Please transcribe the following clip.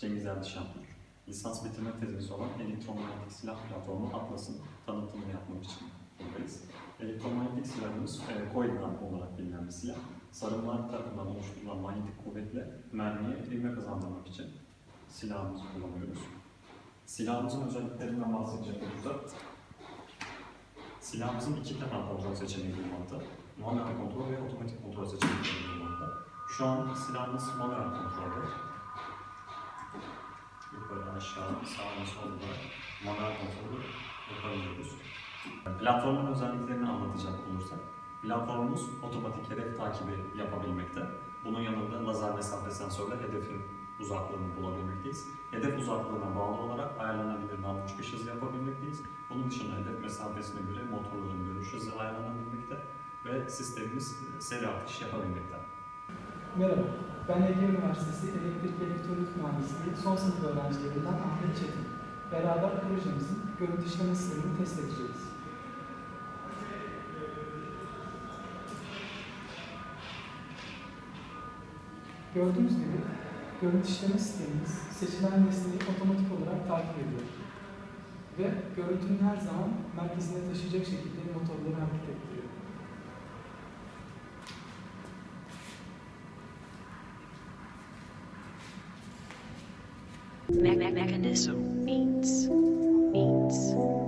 Cengiz Erdişen Türk. Lisans bitirme tezimiz olan elektromanyetik silah platformu Atlas'ın tanıtımını yapmak için buradayız. Elektromanyetik silahımız e, Coilgun olarak bilinen bir silah. Sarımlar tarafından oluşturulan manyetik kuvvetle mermiye ivme kazandırmak için silahımızı kullanıyoruz. Silahımızın özelliklerinden bahsedecek olursak, silahımızın iki temel kontrol seçeneği bulunmakta. Manuel kontrol ve otomatik kontrol seçenekleri bulunmakta. Şu an silahımız manuel kontrolde. Yukarı aşağı, sağ ve solda manuel kontrolü yapabiliyoruz. Platformun özelliklerini anlatacak olursak, platformumuz otomatik hedef takibi yapabilmekte. Bunun yanında lazer mesafe sensörle hedefin uzaklığını bulabilmekteyiz. Hedef uzaklığına bağlı olarak ayarlanabilir namlu çıkış hızı yapabilmekteyiz. Bunun dışında hedef mesafesine göre motorların görüş hızı ayarlanabilmekte ve sistemimiz e, seri atış yapabilmekte. Merhaba, ben Ege Üniversitesi Elektrik Elektronik Mühendisliği son sınıf öğrencilerinden Ahmet Çetin. Beraber projemizin görüntü işleme sistemini test edeceğiz. Gördüğünüz gibi görüntü işleme sistemimiz seçilen nesneyi otomatik olarak takip ediyor. Ve görüntünün her zaman merkezine taşıyacak şekilde motorları hareket ettiriyor. Me- mechanism meets meets.